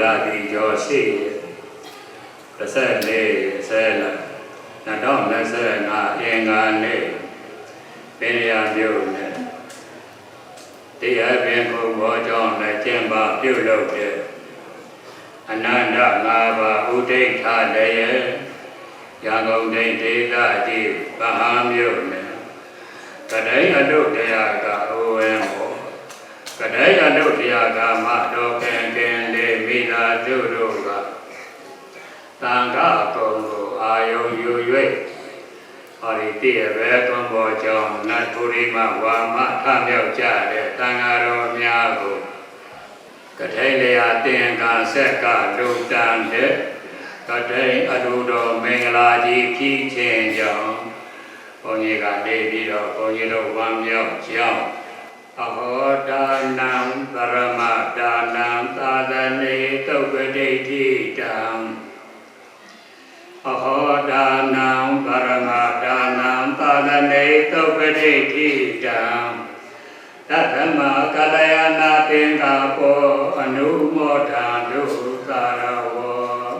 တရင်ကျုပ်လာပြီးကျော်ရှိ34ဆဲလာ2025အင်္ဂါနေ့ပင်ရမြို့နဲ့တရားပင်ဘုဘောကြောင့်လည်းကျင့်ပါပြုလုပ်တဲ့အနန္တငါးပါးဥဒိဋ္ဌလည်းရန်ကုန်ဒိဋ္ဌိသတိဗဟာမြို့နဲ့ကတိအလုတရားကဟိုဝဲမောကတိအလုတရားကမတော်ကင်ကင် လေးမိသာသူတို့ကတန်ခါကုံကိုအာယုံယူ၍ဟောဒီတည့်ရပဲသွန်ပေါ်ကြောင့်နတ်ပုရိမဝါမထမြောက်ကြတဲ့တန်ဃာတော်များကိုကထိန်လျာတင်္ကာဆက်ကလူတန်တဲ့ကထိန်အလူတော်မင်္ဂလာကြီးဖြည့်ခြင်းကြောင့်ဘုန်းကြီးကနေပြီးတော့ဘုန်းကြီးတို့ဝမ်းမြောက်ကြောင်း အဟောဒါနံပရမဒါနံသာသနေတုတ်ပဋိဋ္ဌိတံအဟောဒါနံပရမဒါနံသာသနေတုတ်ပဋိဋ္ဌိတံတတ္တမကလယနာသင်္ကာပောအနုမောဒာနုသာရဝော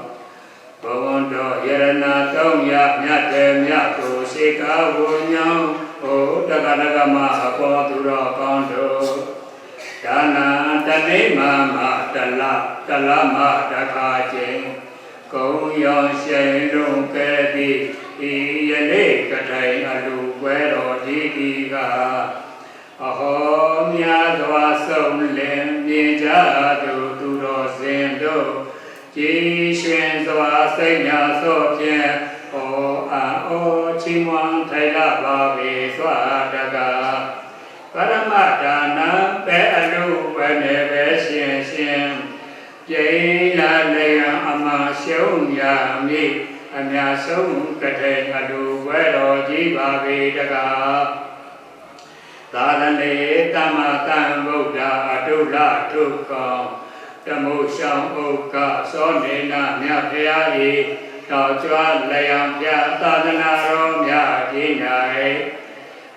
ဘဝန္တောယရနာသုံးရမြတ်တယ်မြတ်ကိုစေကာဝဉ္ဇံဟော တက္ကနကမအပေါ်သူတော်ကောင်းတို့ဒါနာတတိမမတလတလမတခါချင်းကုံရောရှိန်လုံးကဲ့သည်ဤယနေ့ကထိုင်အလူပွဲတော်ဒီဒီကအဟောမြတ်စွာဆုံးလင်မြင်ကြသူသူတော်စင်တို့ကြည်ရွှင်စွာစိတ်ညာသောဖြင့်ဟောအာဩ ချီးမွမ်းထိုင်လာပါပေစွာတကားပရမဒါနပဲအလုပဲနေပဲရှင်ရှင်ကျိလာလျံအမရှုံးရမည်အများဆုံးကထေအလူဝဲတော်ကြီးပါပေတကားသာရဏေတမတံဗုဒ္ဓအတုလထုကောတမုရှောင်းဥက္ကသောနေနာမြတ်ဖရာဤ တော်ကျွမ်းလျံပြသာသနာတော်မြတ်ဒီ၌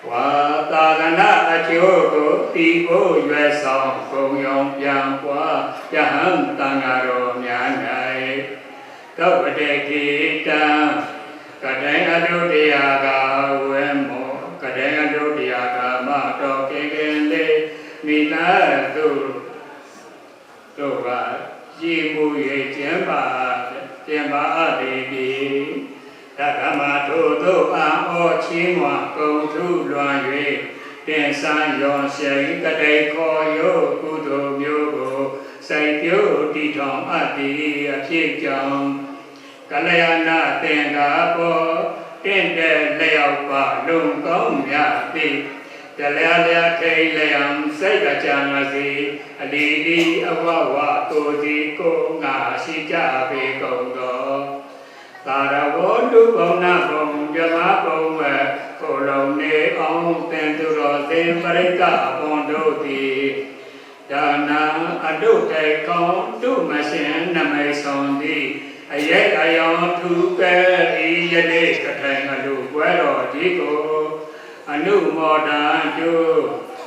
ဝါသာသနာအကျိုးကိုတီဖို့ရွယ်ဆောင်ဂုံယုံပြန်ပွားယဟံတန်ဃာတော်များ၌သောပတေကိတံကတိုင်အတုတရားကဝဲမောကတဲ့အတုတရားကာမတော်ကေကေလေးမိသားသူတို့ကကြည်မှု၍ကျမ်းပါ ကျမ်းပါအပ်ပေပြီတက္ကမထိုတို့အာဩချီးမွမ်းကုန်ထုလွန်၍တင်ဆန်းရောရှိန်ကတိခေါ်ယောကုသိုလ်မျိုးကိုစိုက်ပျိုးတည်ထောင်အပ်သည်အဖြစ်ကြောင့်ကလျာဏသင်္ကာပေါ်တင့်တဲ့လျောက်ပါလုံကောင်းမြတ်သည် တလျာလျာထိန်လျံစိတ်ကြံစီအလီလီအဝဝကိုစီကိုငါရှိကြပေကုန်သောသာရဝတုဘုံနာဘုံပြမဘုံဝဲကိုလုံးနေအောင်သင်သူတော်သင်ပရိကအပွန်တို့သည်ဒါနာအတုတေကောတုမရှင်နမိတ်ဆောင်သည်အယက်အယောင်သူကဲဤယနေ့ကထိုင်အလူကွဲတော်ဒီကို အနုမောဒာတု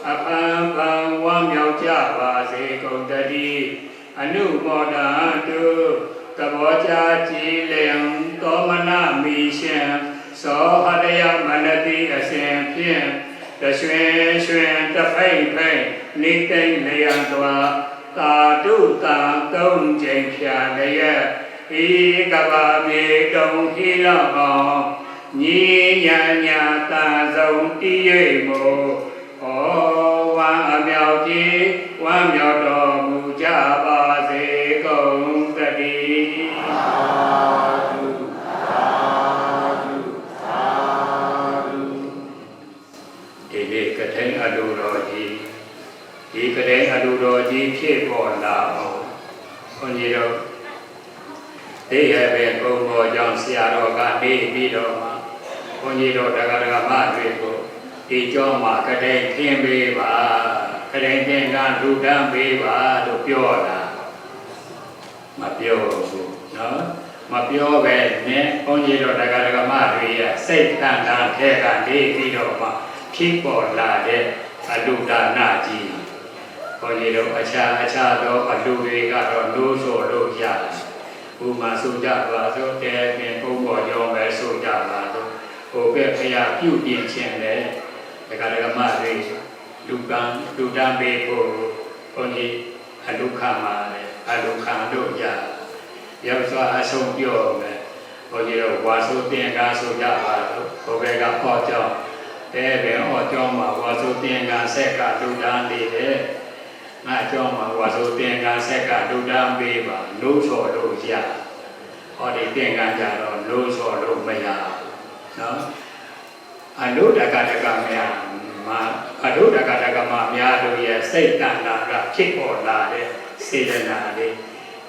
အဖန်ဖန်ဝမ်းမြောက်ကြပါစေကုန်တည်းအနုမောဒာတုသဘောချကြည်လျံသောမနမီရှင်သောဟတယမနတိအစဉ်ဖြင့်တရွှင်ရွှင်တဖိတ်ဖိတ်နေတိန်လျံသွားသာတုတာသုံးချိန်ဖြာလျက်ဤကဘာမြေတုံဟိလောအောင် ညီညာညာတာဆုံးတည်ရိပ်မို့ဟောဝမ်းအမြောက်ကြီးဝမ်းမြောက်တော်မူကြပါစေကုန်တည်းဒီနေ့ကထိန်အလိုတော်ကြီးဒီကထိန်အလိုတော်ကြီးဖြစ်ပေါ်လာအောင်ခွန်ကြီးတို့သိရပဲကုံပေါ်ကြောင့်ဆရာတော်ကနေပြီးတော့မှဘု န်းကြီးတို့တရားဓမ္မတွေကိုဒီကျောင်းမှာကတိန်ခင်းပေးပါကတိန်ခင်းကလူတန်းပေးပါလို့ပြောတာမပြောဘူးနော်မပြောပဲနဲ့ဘုန်းကြီးတို့တရားဓမ္မတွေရဲ့စိတ်တန်တန်ထဲကနေပြီးတော့မှဖြစ်ပေါ်လာတဲ့အလူဒါနကြီးဘုန်းကြီးတို့အခြားအခြားသောအလူတွေကတော့လို့ဆိုလို့ရတယ်ဥမာဆိုကြပါစို့တဲပင်ပုံပေါ်ရောမယ်ဆိုကြပါ စို့ဟိုဘက်ဖရာပြုပြင်ခြင်းလေဒကာဒကမတွေလူကံလူတန်းပေးဖို့ဘုန်းကြီးအလုခံပါလေအလုခံတို့ရရောက်စွာအဆုံးပြောမယ်ဘုန်းကြီးတို့ဝါဆိုတင်ကားဆိုကြပါစို့ဟိုဘက်ကဟောကြောင်းတဲပင်ဟောကြောင်းမှာဝါဆိုတင်ကားဆက်ကလူတန်းနေတယ်ငါကြောင်းမှာဝါဆိုသင်္ကန်းဆက်ကဒုဒ္ဒံပေးပါလို့ဆိုလို့ရဟောဒီသင်္ကန်းကြတော့လို့ဆိုလို့မရ နော်အနုဒကတကမယမှာအနုဒကတကမများတို့ရဲ့စိတ်တဏ္ဍာကဖြစ်ပေါ်လာတဲ့စေတနာလေး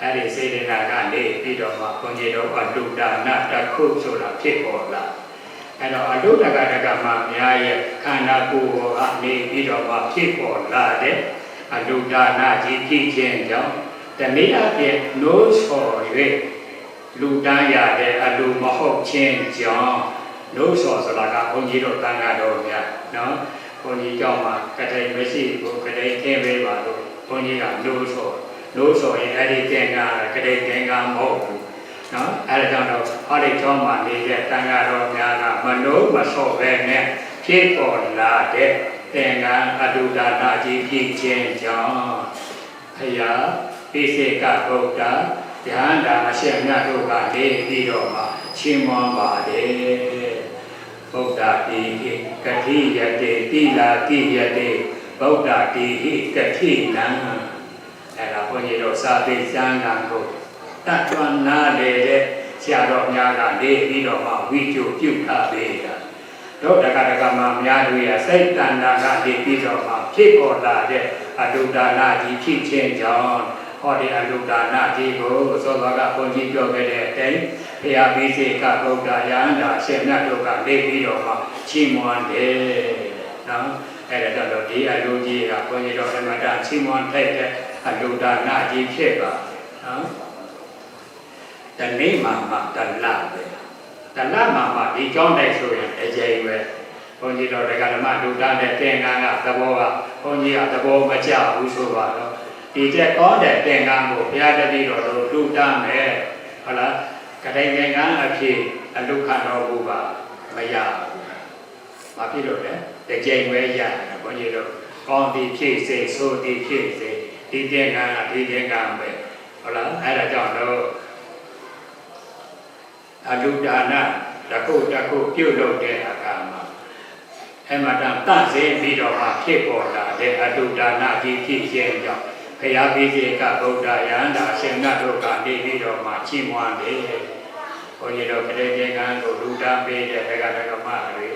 အဲ့ဒီစေတနာကနေပြီးတော့မှဘုန်းကြီးတို့အတုဒါနတခုဆိုတာဖြစ်ပေါ်လာအဲ့တော့အတုဒကတကမများရဲ့ခန္ဓာကိုယ်ပေါ်ကနေပြီးတော့မှဖြစ်ပေါ်လာတဲ့အလုဒါနာကြီးဖြစ်ခြင်းကြောင့်တနည်းအားဖြင့်နိုးချော်၍လူတန်းရတဲ့အလူမဟုတ်ခြင်းကြောင့် နိုးချော်ဆိုတာကဘုန်းကြီးတို့တန်ခါတော်များနော်ဘုန်းကြီးကြောင့်မှာကတိန်မရှိဘူးကတိန်ခင်းပေးပါလို့ဘုန်းကြီးကနိုးချော်နိုးချော်ရင်အဲ့ဒီသင်္ကာကတိန်သင်္ကာမဟုတ်ဘူးနော်အဲ့ဒါကြောင့်တော့ဟောဒီကျောင်းမှာနေတဲ့တန်ခါတော်များကမနိုးမဆော့ပဲနဲ့ဖြစ်ပေါ်လာတဲ့သင်္ကန်းအတုဒါနာကြီးဖြစ်ခြင်းကြောင့်ဖယားပိစေကဗုဒ္ဓဉာဏ်ဓာအရှင်မြတ်တို့ကနေပြီးတော့မှရှင်းမွန်ပါတယ် ဗုဒ္ဓတိဟိကတိယတေတိလာတိယတေဗုဒ္ဓတိဟိကတိနံအဲ့ဒါဘုန်းကြီးတို့စာပေကျမ်းဂန်ကိုတတ်ထွန်းနားလေတဲ့ဆရာတော်များကနေပြီးတော့မှဝိကျုပြုထားပေးတာတို့တက္ကတက္ကမများတို့ရဲ့စိတ်တဏ္ဍာကနေပြီးတော့မှဖြစ်ပေါ်လာတဲ့အတုဒါနကြီးဖြစ်ခြင်းကြောင့်ဟောဒီအတုဒါနကြီးကိုသောသောကဘုန်းကြီးပြောခဲ့တဲ့အတိုင်း ဘုရားဘိစေကဗုဒ္ဓယန္တာရှင်မြတ်တို့ကနေပြီးတော့မှချီးမွမ်းတယ်နော်အဲ့ဒါတော့ဒီအတုကြီးကဘုန်းကြီးတော်အမတချီးမွမ်းထိုက်တဲ့အတုဒါနကြီးဖြစ်ပါနော်တနေ့မှမှတလပဲတဏ္ဍမှာမှာဒီကြောင်းတိုက်ဆိုရင်အကျဉ်းပဲဘုန်းကြီးတော်ဒကာဓမ္မဒုတာနဲ့တင်ကန်းကသဘောကဘုန်းကြီးကသဘောမကျဘူးဆိုပါတော့ဒီတဲ့ကောတဲ့တင်ကန်းကိုဘုရားတတိတော်တို့ဒုတာမယ်ဟုတ်လား ကတိန်တင်ကန်းအဖြစ်အလုခတော်ဘူးပါမရဘူးမဖြစ်လို့လေတစ်ကြိမ်ပဲရတယ်ဘုန်းကြီးတို့ကောင်းဒီဖြစ်စေဆိုဒီဖြစ်စေဒီတင်ကန်းကဒီတင်ကန်းပဲဟုတ်လားအဲ့ဒါကြောင့်တော့အလုဒါနတခုတခုပြုလုပ်တဲ့အခါမှာအမတန်တန့်စင်ပြီးတော့မှဖြစ်ပေါ်လာတဲ့အလုဒါနကြီးဖြစ်ခြင်းကြောင့် ဘုရားပိစိကဗုဒ္ဓယန္တာရှင်မြတ်တို့ကနေပြီးတော့မှချီးမွမ်းတယ်။ဘုန်းကြီးတို့ခရစ်ယာန်ကိုလူတာပေးတဲ့ဘဂရကမတွေ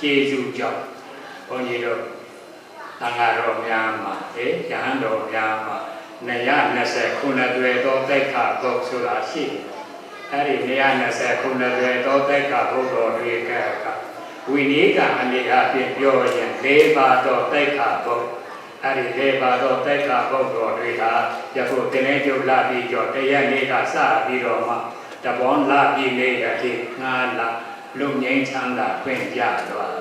ကျေးဇူးကြောင့်ဘုန်းကြီးတို့သံဃာတော်များမှာဟေယဟန်တော်များမှာ220ခုနှစ်တွေသောတိတ်ခါဘုတ်ဆိုတာရှိတယ်။အဲ့ဒီ120ခုနှစ်တွေသောတိတ်ကဘုဒ္ဓတွေကကဝိနည်းကအနေအချင်းပြောရင်၄ပါးသောတိတ်ကဘုဒ္ဓ အဲ့ဒီ၄ပါးသောတိတ်ကဘုဒ္ဓတွေကယခုတင်းနေကျုပ်လာပြီးကြောတရက်နေ့ကစပြီးတော့မှတဘောလာပြီးနေရတဲ့ငါလာလုံငိမ့်ချမ်းသာဖွင့်ကြသွား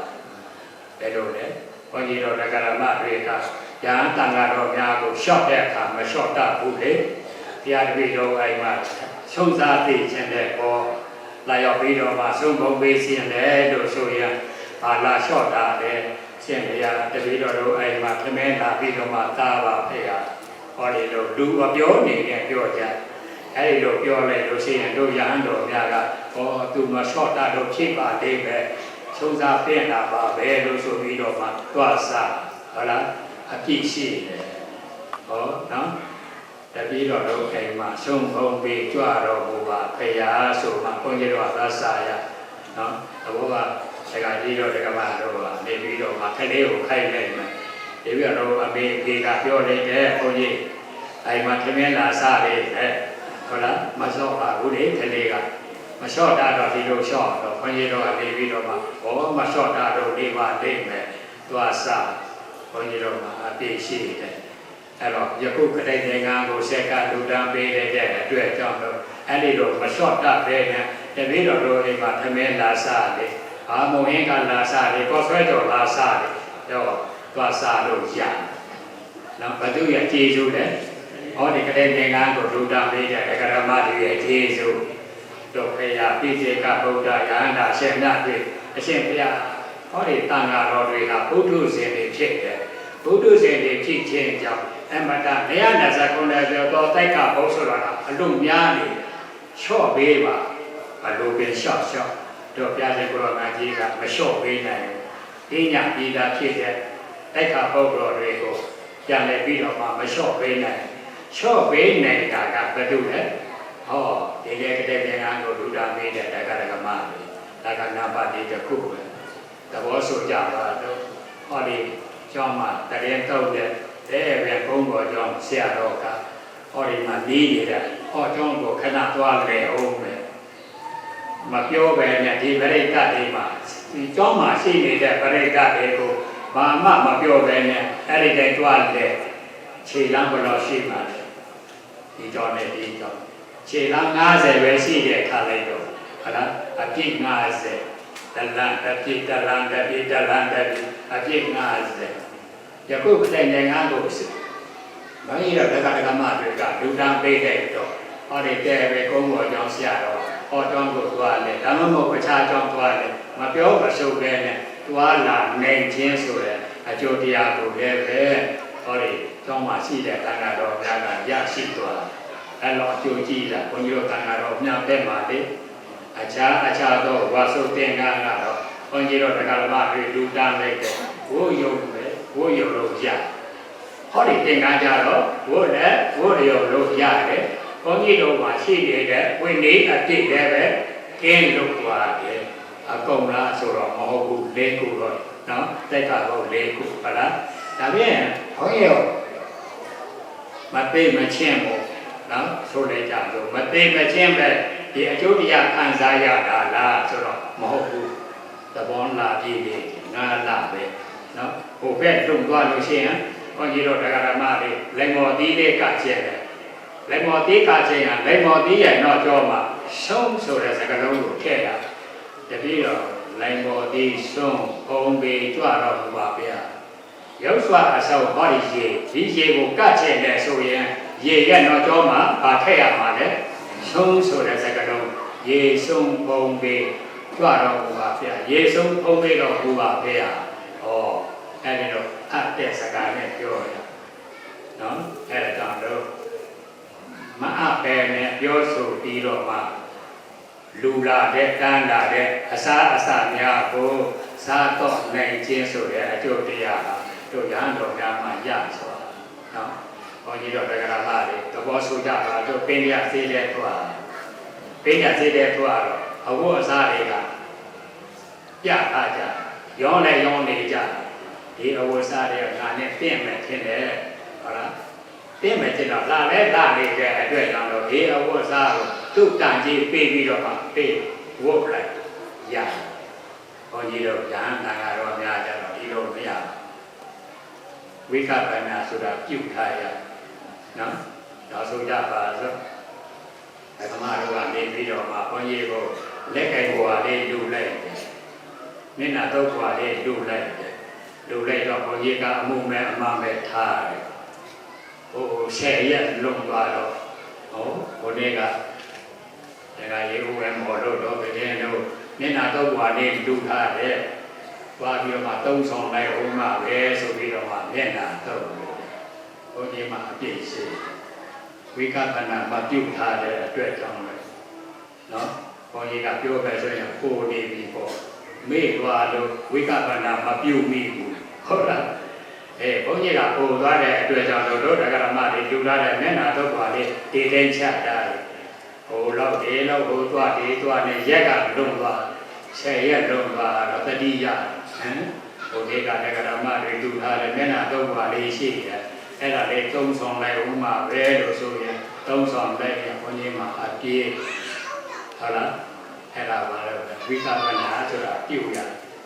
တယ်လို့လေဘုန်းကြီးတော်တက္ကရာမတွေကညာတန်ဃာတော်များကိုရှော့တဲ့အခါမရှော့တတ်ဘူးလေတရားတပည့်တော်အိမ်မှာဆုံးစားသိခြင်းတဲ့ပေါ်လာရောက်ပြီးတော့မှဆုံးပုံပေးခြင်းတယ်လို့ဆိုရင်ဘာလာလျှော့တာလဲ ရှင်ဘုရားတပည့်တော်တို့အိမ်မှာခမဲလာပြီးတော့မှသာပါဖေရဟောဒီလိုလူအပြောနေနဲ့ပြောကြအဲဒီလိုပြောလိုက်လို့ရှိရင်တို့ရဟန်းတော်များကဟောသူမလျှော့တာတော့ဖြစ်ပါလိမ့်မယ်ဆုံးစားပြင်တာပါပဲလို့ဆိုပြီးတော့မှတွားစားဟုတ်လားအပြည့်ရှိတယ်ဟောနော်တပည့်တော်တို့အိမ်မှာဆုံးဖုံးပြီးကြွတော်မူပါဖရာဆိုမှဘုန်းကြီးတို့ကသစာရနော်အဘောကစ ကားကြီးတော်ဒကမတို့ကနေပြီးတော့မှခလေးကိုခိုက်လိုက်မယ်ဒီပြီးတော့အမေဖေကပြောလိုက်တယ်ဘုန်းကြီးအိမ်မှာသမင်းလာစားလေးတဲ့ဟုတ်လားမစော့ပါဘူးလေခလေးကမလျှော့တာတော့ဒီလိုလျှော့တော့ဘုန်းကြီးတို့ကနေပြီးတော့မှဘောမလျှော့တာတော့ဒီပါလိမ့်မယ်သွားစားဘုန်းကြီးတို့ကအပြည့်ရှိတယ်အဲ့တော့ယခုခတိတ်သင်္ကန်းကိုဆက်ကလူတန်းပေးတဲ့အတွက်ကြောင့်လို့အဲ့ဒီတော့မလျှော့တတ်ပဲနဲ့တပည့်တော်တို့အိမ်မှာသမင်းလာစားတယ်။ အာမုံဟင်းကလာစားတယ်၊ကောဆွဲတော်လာစားတယ်။တော့သွားစားလို့ရတယ်။နော်ဘသူရဲ့ကျေးဇူးလဲဟောဒီကလေးသင်္ကန်းကိုဒုတာမေးတဲ့ဒကရမတွေရဲ့ကျေးဇူးတို့ဖေယပိစေကဗုဒ္ဓယန္တာရှင်မြတ်တွေအရှင်ဘုရားဟောဒီတန်ဃာတော်တွေကဘုဒ္ဓဇင်တွေဖြစ်တယ်ဘုဒ္ဓဇင်တွေဖြစ်ခြင်းကြောင့်အမတ129ကျော်တော့တိုက်ကဘုဆိုတော့အလုံးများနေချော့ပေးပါဘလို့ပင်လျှော့လျှော့ တို့ပြတဲ့ကိုရောမကြီးကမလျှော့ပေးနိုင်ဘူးပညာပြည်သားဖြစ်တဲ့တိုက်ခါပုဂ္ဂိုလ်တွေကိုပြန်လည်ပြီးတော့မှမလျှော့ပေးနိုင်လျှော့ပေးနိုင်တာကဘယ်သူလဲဟောဒီလေကတဲ့ပြန်ကိုလူတာမေးတဲ့တက္ကရကမလေးဒါကနာပါတိတစ်ခုပဲသဘောဆိုကြပါတော့ဟောဒီကျောင်းမှာတရင်တော့တဲ့တဲ့ပဲဘုံတော်ကျောင်းဆရာတော်ကဟောဒီမှာနေနေတဲ့ဟောကျောင်းကိုခဏသွားလေအောင်မယ် မပြောပဲနဲ့ဒီပရိသတ်တွေမှာဒီကျောင်းမှာရှိနေတဲ့ပရိသတ်တွေကိုဘာမှမပြောပဲနဲ့အဲ့ဒီတိုင်းသွားလေခြေလမ်းဘယ်လိုရှိမှာလဲဒီကျောင်းနဲ့ဒီကျောင်းခြေလမ်း90ပဲရှိတဲ့ခါလိုက်တော့ဟုတ်လားအပြည့်90တလန်တစ်ပြည့်တလန်တစ်ပြည့်တလန်တစ်ပြည့်အပြည့်90ယခုကတဲ့နိုင်ငံကိုမင်းရတဲ့ကတကမတွေကလူတန်းပေးတဲ့တော့ဟောဒီတဲ့ပဲကုန်းပေါ်ကြောင်းဆရာတော့ ဟောကြောင်းကိုသွားလေဒါမှမဟုတ်ပခြားကြောင်းသွားလေမပြောမရှုပ်ပဲနဲ့သွားလာနေခြင်းဆိုတဲ့အကျိုးတရားကိုလည်းပဲဟောဒီကျောင်းမှာရှိတဲ့တန်ခါတော်များကရရှိသွားအဲ့တော့အကျိုးကြီးတာဘုန်းကြီးတို့တန်ခါတော်မြတ်ပဲမှာလေအခြားအခြားသောဝါစုသင်္ကန်းကတော့ဘုန်းကြီးတို့တက္ကလမတွေလူတန်းလိုက်တဲ့ဘိုးယုံပဲဘိုးယုံလို့ရဟောဒီသင်္ကန်းကြတော့ဘိုးလည်းဘိုးယုံလို့ရတယ်ဘုန်း ကြီးတို့မှာရှိနေတဲ့ဝိနည်းအပြည့်လည်းပဲကင်းလို့သွားတယ်အကုန်လားဆိုတော့မဟုတ်ဘူးလေးခုတော့နော်တက်တာတော့လေးခုဟုတ်လားဒါပြန်ဘုန်းကြီးတို့မသေးမချင်းဘူးနော်ဆိုလေကြလို့မသေးမချင်းပဲဒီအကျိုးတရားခံစားရတာလားဆိုတော့မဟုတ်ဘူးသဘောလာပြည့်နေငါလာပဲနော်ဟိုဘက်လုံသွားလို့ရှိရင်ဘုန်းကြီးတို့တရားဓမ္မတွေလက်မော်သီးလေးကကျက်တယ် လက်မော်သီးကကျက်ရင်လက်မော်သီးရဲ့တော့ကြောမှာဆုံးဆိုတဲ့စကားလုံးကိုထည့်တာတတိတော့လက်မော်သီးဆုံးပုံပေကြွတော့ဘူးပါဗျာရုပ်စွာအဆောက်ဟောဒီရေဒီရေကိုကကျက်တယ်ဆိုရင်ရေရဲ့တော့ကြောမှာဗာထည့်ရမှာလေဆုံးဆိုတဲ့စကားလုံးရေဆုံးပုံပေကြွတော့ဘူးပါဗျာရေဆုံးပုံပေတော့ဘူးပါဗျာဩအဲ့ဒီတော့အပ်တဲ့စကားနဲ့ပြောရနော်အဲ့ဒါကြောင့်တော့ မအပ်ပဲနဲ့ပြောဆိုပြီးတော့မှလူလာတဲ့တန်းလာတဲ့အစာအစာများကိုစားတော့နိုင်ခြင်းဆိုတဲ့အကျိုးတရားဟာတို့ရဟန်းတော်များမှရဆိုတာနော်ဘုန်းကြီးတို့ဗေဒနာမတွေသဘောဆိုကြပါတို့ပင်ရသေးတဲ့သွားပင်ရသေးတဲ့သွားတော့အဝတ်အစားတွေကပြထားကြရောင်းလည်းရောင်းနေကြဒီအဝတ်အစားတွေကငါနဲ့ပြင့်မဲ့ထင်တယ်ဟုတ်လား ပြင့်မဲ့ထင်တော့လာလဲလာနေတဲ့အတွက်ကြောင့်တော့ဒီအဝတ်အစားကိုသူ့တန်ကြီးပေးပြီးတော့မှပေးဝတ်လိုက်ရဘုန်းကြီးတို့ရဟန်းတန်ဃာတော်များကြတော့ဒီလိုမရဝိကပ္ပနာဆိုတာပြုထားရနော်ဒါဆိုကြပါစို့အကမတို့ကနေပြီးတော့မှဘုန်းကြီးကိုလက်ကင်ဘွာလေးလူလိုက်တယ်မျက်နှာတော့ဘွာလေးလူလိုက်တယ်လူလိုက်တော့ဘုန်းကြီးကအမှုမဲ့အမှမဲ့ထားတယ် ဟိုဆယ်ရက်လုံသွားတော့ဟောဘုန်းကြီးကဒါကရေဦးဝဲမော်လို့တော့ပြင်းတို့မျက်နှာတော့ဘွာလေးလူထားတယ်သွားပြီးတော့မှသုံးဆောင်လိုက်အောင်မှပဲဆိုပြီးတော့မှမျက်နှာတော့ဘုန်းကြီးမှအပြည့်ရှိဝိကပ္ပနာမပြုတ်ထားတဲ့အတွက်ကြောင့်လည်းနော်ဘုန်းကြီးကပြောပဲဆိုရင်ကိုနေပြီပေါ့မေ့သွားလို့ဝိကပ္ပနာမပြုတ်မိဘူးဟုတ်လား အဲဘုန်းကြီးကပို့သွားတဲ့အတွက်ကြောင့်တို့ဒဂရမတွေယူလာတဲ့မျက်နှာတော့ပါလေတည်တိုင်းချတာဟိုတော့ဒီတော့ဟိုသွားဒီသွားနဲ့ရက်ကလုံသွားဆယ်ရက်လုံသွားတော့တတိယဟမ်ဟိုဒီကဒဂရမတွေယူလာတဲ့မျက်နှာတော့ပါလေရှိတယ်အဲ့ဒါလေးသုံးဆောင်လိုက်ဦးမှာပဲလို့ဆိုရင်သုံးဆောင်လိုက်ရင်ဘုန်းကြီးမှာအပြည့်ဟုတ်လားအဲ့ဒါပါလို့ဝိကပ္ပနာဆိုတာပြုတ်ရ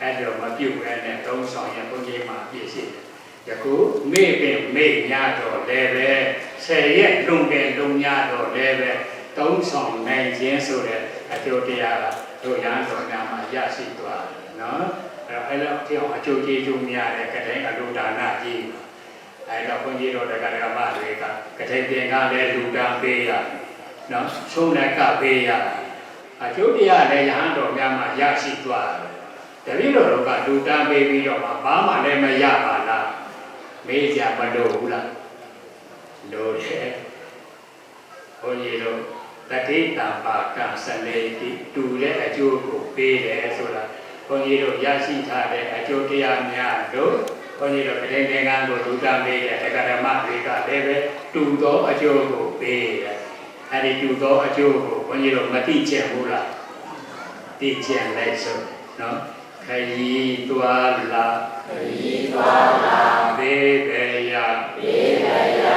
အဲ့တော့မပြုတ်ပဲနဲ့သုံးဆောင်ရင်ဘုန်းကြီးမှာအပြည့်ရှိတယ် ယခုမေ့ပင်မေ့ညတော့လည်းပဲဆယ်ရက်လုံပင်လုံညတော့လည်းပဲသုံးဆောင်နိုင်ခြင်းဆိုတဲ့အကျိုးတရားကတို့ရဟန်းတော်များမှာရရှိသွားတယ်နော်အဲ့တော့အဲ့လိုအကျိုးအကျိုးကျေးဇူးများတဲ့ကတဲ့အလိုဒါနကြီးအဲတော့ဘုန်းကြီးတို့တရားဓမ္မတွေကကထိန်တင်ကလည်းလူတန်းပေးရနော်ဆုံးလည်းကပေးရအကျိုးတရားလည်းယဟန်တော်များမှရရှိသွားတယ်တပည့်တော်တို့ကလူတန်းပေးပြီးတော့မှဘာမှလည်းမရပါလား မေးကြမလို့ဘူးလားလို့တယ်ဘုန်းကြီးတို့တတိတံပါကစနေတိတူတဲ့အကျိုးကိုပေးတယ်ဆိုတာဘုန်းကြီးတို့ရရှိထားတဲ့အကျိုးတရားများတို့ဘုန်းကြီးတို့ကတိန်သင်္ကန်းကိုလူတန်းပေးတဲ့ဓမ္မတွေကလည်းပဲတူသောအကျိုးကိုပေးတယ်အဲဒီတူသောအကျိုးကိုဘုန်းကြီးတို့မသိချင်ဘူးလားသိချင်လိုက်စို့နော်ခရီးသွားလာ ခရီးသွားလာဘေးဘေယဘေးဘေယ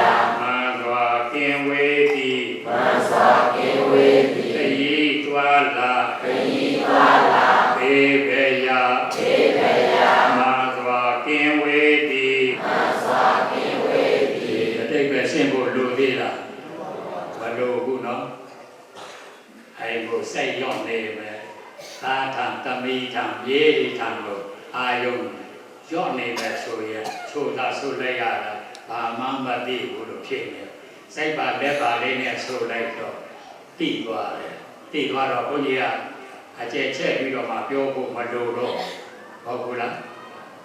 မန်သွားကင်ဝေးသည်မန်စွာကင်ဝေးသည်ခရီးသွားလာခရီးသွားလာဘေးဘေယဘေးဘေယမန်စွာကင်ဝေးသည်မန်စွာကင်ဝေးသည်အတိတ်ပဲရှင်းဖို့လိုသေးလားမလိုဘူးနော်အဲကိုစိတ်ရောက်နေမယ်သာထံတမိထံမြေဒီထံကိုအာယုံ ရော့နေမယ်ဆိုရင်ချိုးတာဆိုလိုက်ရတာဘာမှမသိဘူးလို့ဖြစ်နေစိတ်ပါလက်ပါလေးနဲ့ဆိုလိုက်တော့တိသွားတယ်တိသွားတော့ဘုန်းကြီးကအကျယ်ချက်ပြီးတော့မှပြောဖို့မလိုတော့ဟုတ်ဘူးလား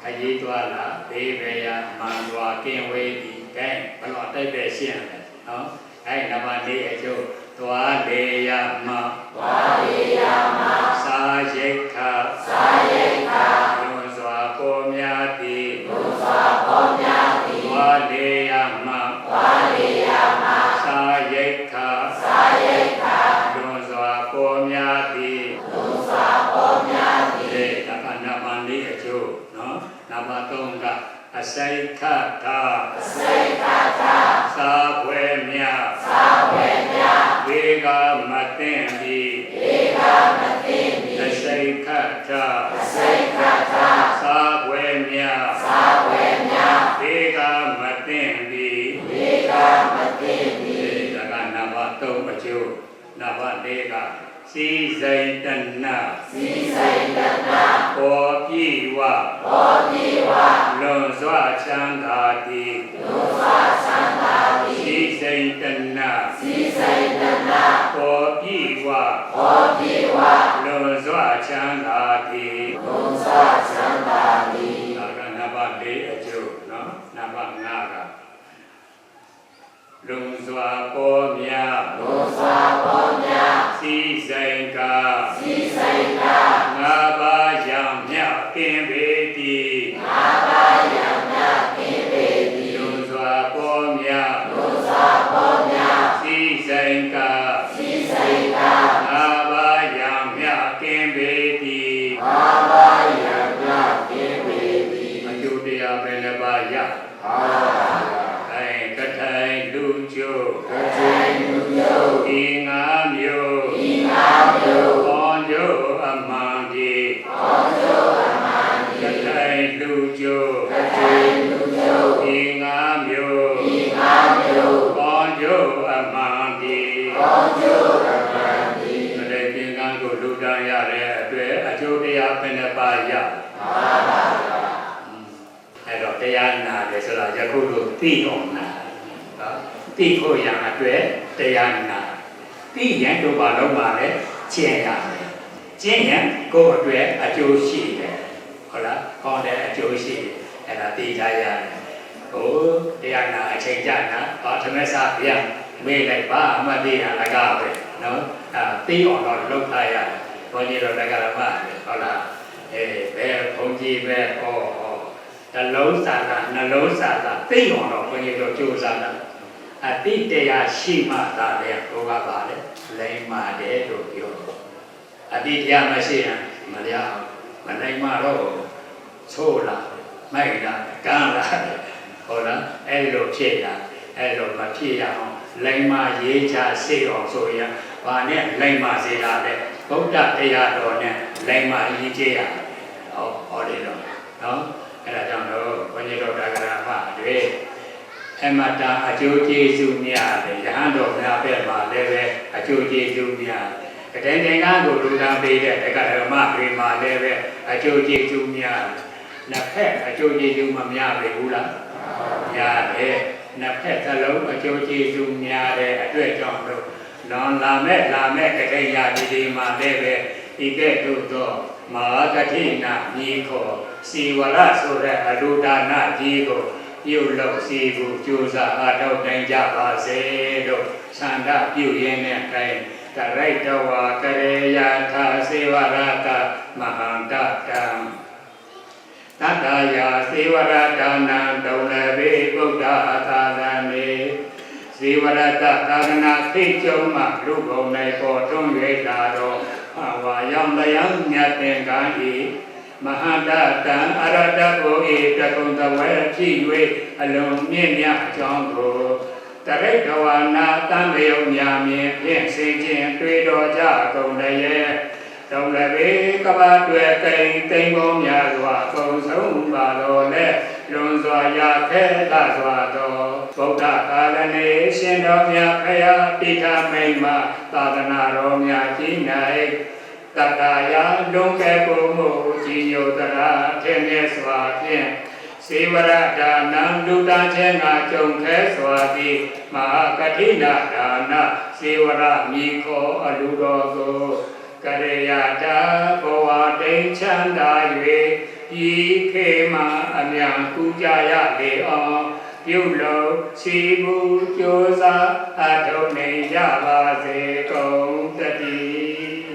ခကြီးသွားလာဘေးဘေးရမန်သွားကင်းဝေးဒီကဲဘလို့တိုက်ပဲရှင်းတယ်နော်အဲနံပါတ်၄အကျိုးသွားလေရမသွားလေရမစာရိတ်ခစာရိတ်ခ လွန်စွာပေါ်များသည်လွန်စွာပေါ်များသည်သွားလေရမသွားလေရမစာရိတ်ခစာရိတ်ခလွန်စွာပေါ်များသည်လွန်စွာပေါ်များသည်ဒါကနံပါတ်၄အကျိုးနော်နံပါတ်၃ကအစိတ်ခတာအစိတ်ခတာသာဝေမြသာဝေမြဘေကမသိင်သည်ဘေကမသိင်သည်အစိတ်ခတာအစိတ်ခတာ သာဝေမြသာဝေမြဘေကမသိင်သည်ဘေကမသိင်သည်ဒါကနံပါတ်၃အကျိုးနံပါတ်၄ကစီစိတ်တနာစီစိတ်တနာပေါ်ပြေဝပေါ်ပြေဝလွန်စွာချမ်းသာသည်လွန်စွာချမ်းသာသည် စီစိတ်တနာစီစိတ်တနာပေါ်ပြေဝပေါ်ပြေဝလွန်စွာချမ်းသာသည်လွန်စွာချမ်းသာသည်ဒါကနံပါတ်၄အကျိုးနော်နံပါတ်၅ကလွန်စွာပေါ်မြလွန်စွာပေါ်မြစီစိတ်ကစီစိတ်ကငါးပါး ထိုင်လူကျိုးကထိုင်လူကျိုးဒီငါမျိုးဒီငါမျိုးဘောကျိုးအမှန်ဒီဘောကျိုးအမှန်ဒီကထိုင်လူကျိုးကထိုင်လူကျိုးဒီငါမျိုးဒီငါမျိုးဘောကျိုးအမှန်ဒီဘောကျိုးအမှန်ဒီမလေးသင်္ကန်းကိုလူတန်းရတဲ့အတွက်အကျိုးတရားပဲနဲ့ပါရပါပါအဲ့တော့တရားနာတယ်ဆိုတာယခုလိုသိအောင်နာနော် သိဖို့ရန်အတွက်တရားနာသိရင်တို့ဘာလို့ပါလဲကျင့်ရတယ်ကျင့်ရင်ကိုယ်အတွက်အကျိုးရှိတယ်ဟုတ်လားကောင်းတဲ့အကျိုးရှိတယ်အဲ့ဒါသိကြရတယ်ဟိုတရားနာအချိန်ကြနာဘာသမက်စာဗျာမေးလိုက်ပါအမတ်တရားလကားပဲနော်အာသိအောင်တော့လုပ်ထားရတယ်ဘုန်းကြီးတို့လကားမှာဟုတ်လားအေးဘယ်ဘုန်းကြီးပဲဟောဟောနှလုံးစာကနှလုံးစာကသိအောင်တော့ဘုန်းကြီးတို့ကြိုးစားတာ အတိတရားရှိမှသာလေဘုရားပါလေလိမ္မာတယ်လို့ပြောအတိတရားမရှိရင်မရအောင်မလိမ္မာတော့သို့လားမိုက်လားကန်းလားဟုတ်လားအဲ့လိုဖြစ်တာအဲ့လိုမဖြစ်ရအောင်လိမ္မာရေးချစေအောင်ဆိုရင်ဘာနဲ့လိမ္မာစေတာလဲဗုဒ္ဓတရားတော်နဲ့လိမ္မာရေးချရဟောဟောတယ်တော့နော်အဲ့ဒါကြောင့်တော့ဘုန်းကြီးတို့ဒါကရာမတွေ အမတာအကျိုးကျေးဇူးများတယ်ရဟန်းတော်များပဲမှာလည်းပဲအကျိုးကျေးဇူးများကတဲ့တင်ကားကိုလူသားပေးတဲ့ဒကာရမတွေမှာလည်းပဲအကျိုးကျေးဇူးများနှစ်ဖက်အကျိုးကျေးဇူးမများပဲဘူးလားရတယ်နှစ်ဖက်သလုံးအကျိုးကျေးဇူးများတဲ့အတွက်ကြောင့်လို့နောင်လာမဲ့လာမဲ့ကတိယာဒီဒီမှာလည်းပဲဤကဲ့သို့သောမဟာကတိနာမြေခေါ်စီဝရဆိုတဲ့အလူဒါနကြီးကို ပြုလုပ်စီဖို့ကြိုးစားအားထုတ်နိုင်ကြပါစေလို့ဆန္ဒပြုရင်းနဲ့အဲတရိတဝါကရေယာသာစေဝရတမဟာန္တတံတတ္တယာသေဝရဒါနံဒုလဘေဗုဒ္ဓသာသနေဇေဝရတသာသနာသိကျုံမှလူဘုံ၌ပေါ်ထွန်း၍လာတော့အဝါယောင်လျံမြတ်သင်္ကန်းဤ မဟာတတံအရတဘောဤတကုံတဝဲဖြစ်၍အလုံးမြင့်မြတ်အကြောင်းကိုတရိတ်တဝါနာတံမေယုံညာမြင်ဖြင့်စင်ခြင်းတွေ့တော်ကြကုန်လည်းတောင်လည်းဘေကဘာတွေကိန်တိမ်ပေါင်းများစွာအကုန်ဆုံးပါတော်လဲလွန်စွာရာခဲသစွာတော်ဗုဒ္ဓကာလနေရှင်တော်မြတ်ဖရာပိဋကမိန်မသာသနာတော်များကြီး၌ တတ္တယာလွန်ကဲကိုမှုကြီးညိုတရာထင်မြဲစွာဖြင့်စေဝရဒါနံလူတန်းခြင်းကကြုံခဲစွာသည်မဟာကတိနာဒါနစေဝရမိခောအလူတော်ကိုကရေယာတာဘဝတိန်ချမ်းသာ၍ဤခေမအမြန်ကူကြရလေအောင်ပြုလို့စီဘူးကြိုးစားအထုံနေကြပါစေကုန်တည်း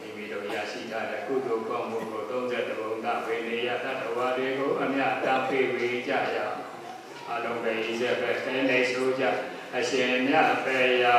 မိမိတို့ရရှိထားတဲ့ကုသိုလ်ကောင်းမှုကို30ဘုံသာဝေနေယသတ္တဝါတွေကိုအမြတ်တမ်းပေးဝေကြရအောင်အလုံးပဲဤစေပဲသိနေဆိုကြ အရှင်မြတ်ဖေယာ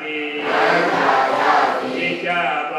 တိသေချာဝတိသေချာဝ